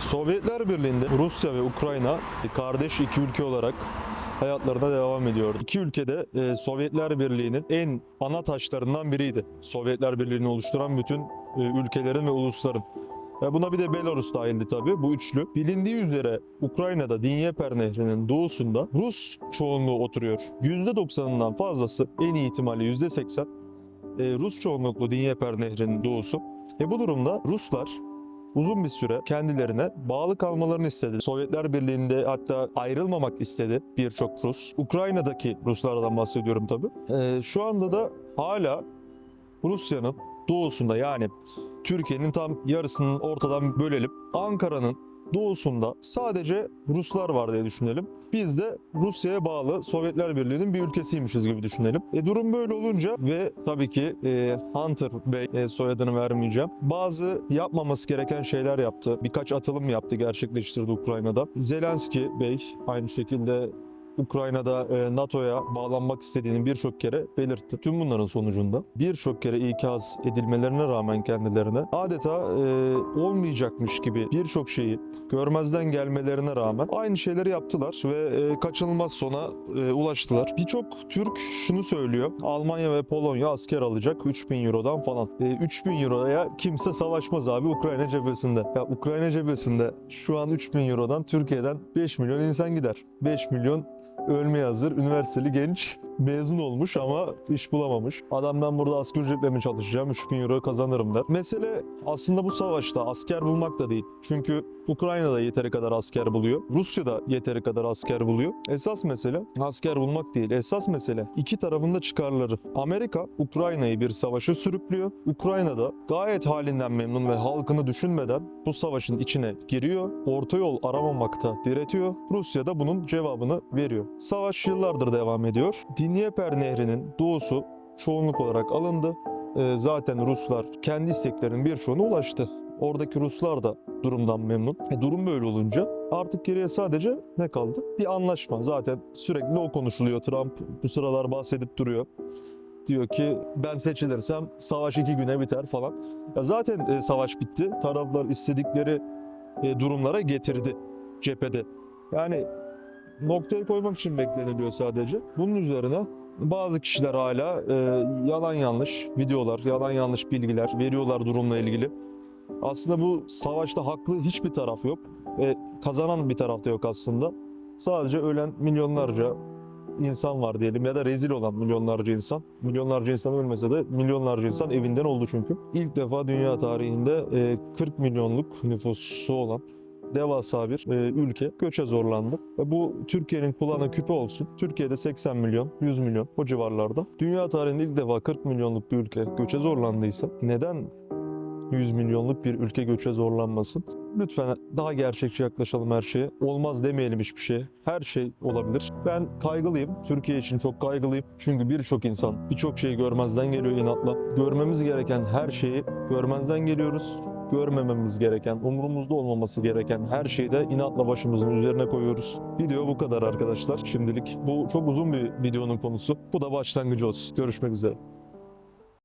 Sovyetler Birliği'nde Rusya ve Ukrayna kardeş iki ülke olarak hayatlarına devam ediyor. İki ülkede e, Sovyetler Birliği'nin en ana taşlarından biriydi. Sovyetler Birliği'ni oluşturan bütün e, ülkelerin ve ulusların. Ve buna bir de Belarus dahildi tabii bu üçlü. Bilindiği üzere Ukrayna'da Dnieper Nehri'nin doğusunda Rus çoğunluğu oturuyor. %90'ından fazlası en iyi ihtimalle %80 e, Rus çoğunluklu Dnieper Nehri'nin doğusu. E bu durumda Ruslar uzun bir süre kendilerine bağlı kalmalarını istedi. Sovyetler Birliği'nde hatta ayrılmamak istedi birçok Rus. Ukrayna'daki Ruslardan bahsediyorum tabii. Ee, şu anda da hala Rusya'nın doğusunda yani Türkiye'nin tam yarısının ortadan bölelim. Ankara'nın doğusunda sadece Ruslar var diye düşünelim. Biz de Rusya'ya bağlı Sovyetler Birliği'nin bir ülkesiymişiz gibi düşünelim. E durum böyle olunca ve tabii ki e, Hunter Bey e, soyadını vermeyeceğim. Bazı yapmaması gereken şeyler yaptı. Birkaç atılım yaptı, gerçekleştirdi Ukrayna'da. Zelenski Bey aynı şekilde Ukrayna'da e, NATO'ya bağlanmak istediğini birçok kere belirtti. Tüm bunların sonucunda birçok kere ikaz edilmelerine rağmen kendilerine adeta e, olmayacakmış gibi birçok şeyi görmezden gelmelerine rağmen aynı şeyleri yaptılar ve e, kaçınılmaz sona e, ulaştılar. Birçok Türk şunu söylüyor. Almanya ve Polonya asker alacak 3000 Euro'dan falan. E, 3000 Euro'ya kimse savaşmaz abi Ukrayna cephesinde. Ya Ukrayna cephesinde şu an 3000 Euro'dan Türkiye'den 5 milyon insan gider. 5 milyon ölmeye hazır üniversiteli genç mezun olmuş ama iş bulamamış. Adam ben burada asgari ücretle mi çalışacağım 3000 euro kazanırım der. Mesele aslında bu savaşta asker bulmak da değil. Çünkü Ukrayna'da yeteri kadar asker buluyor. Rusya'da yeteri kadar asker buluyor. Esas mesele asker bulmak değil. Esas mesele iki tarafında çıkarları. Amerika Ukrayna'yı bir savaşa sürüklüyor. Ukrayna'da gayet halinden memnun ve halkını düşünmeden bu savaşın içine giriyor. Orta yol aramamakta diretiyor. Rusya da bunun cevabını veriyor. Savaş yıllardır devam ediyor. Dnieper Nehri'nin doğusu çoğunluk olarak alındı. Ee, zaten Ruslar kendi isteklerinin birçoğuna ulaştı. Oradaki Ruslar da durumdan memnun. E, durum böyle olunca artık geriye sadece ne kaldı? Bir anlaşma. Zaten sürekli o konuşuluyor. Trump bu sıralar bahsedip duruyor. Diyor ki ben seçilirsem savaş iki güne biter falan. Ya zaten e, savaş bitti. Taraflar istedikleri e, durumlara getirdi cephede. Yani noktayı koymak için bekleniliyor sadece. Bunun üzerine bazı kişiler hala e, yalan yanlış videolar, yalan yanlış bilgiler veriyorlar durumla ilgili. Aslında bu savaşta haklı hiçbir taraf yok. E, kazanan bir taraf da yok aslında. Sadece ölen milyonlarca insan var diyelim ya da rezil olan milyonlarca insan. Milyonlarca insan ölmese de milyonlarca insan evinden oldu çünkü. İlk defa dünya tarihinde e, 40 milyonluk nüfusu olan devasa bir e, ülke göçe zorlandı. Ve bu Türkiye'nin kulağına küpe olsun. Türkiye'de 80 milyon, 100 milyon o civarlarda. Dünya tarihinde ilk defa 40 milyonluk bir ülke göçe zorlandıysa neden 100 milyonluk bir ülke göçe zorlanmasın? Lütfen daha gerçekçi yaklaşalım her şeye. Olmaz demeyelim hiçbir şeye. Her şey olabilir. Ben kaygılıyım. Türkiye için çok kaygılıyım. Çünkü birçok insan birçok şeyi görmezden geliyor inatla. Görmemiz gereken her şeyi görmezden geliyoruz. Görmememiz gereken, umurumuzda olmaması gereken her şeyi de inatla başımızın üzerine koyuyoruz. Video bu kadar arkadaşlar. Şimdilik bu çok uzun bir videonun konusu. Bu da başlangıcı olsun. Görüşmek üzere.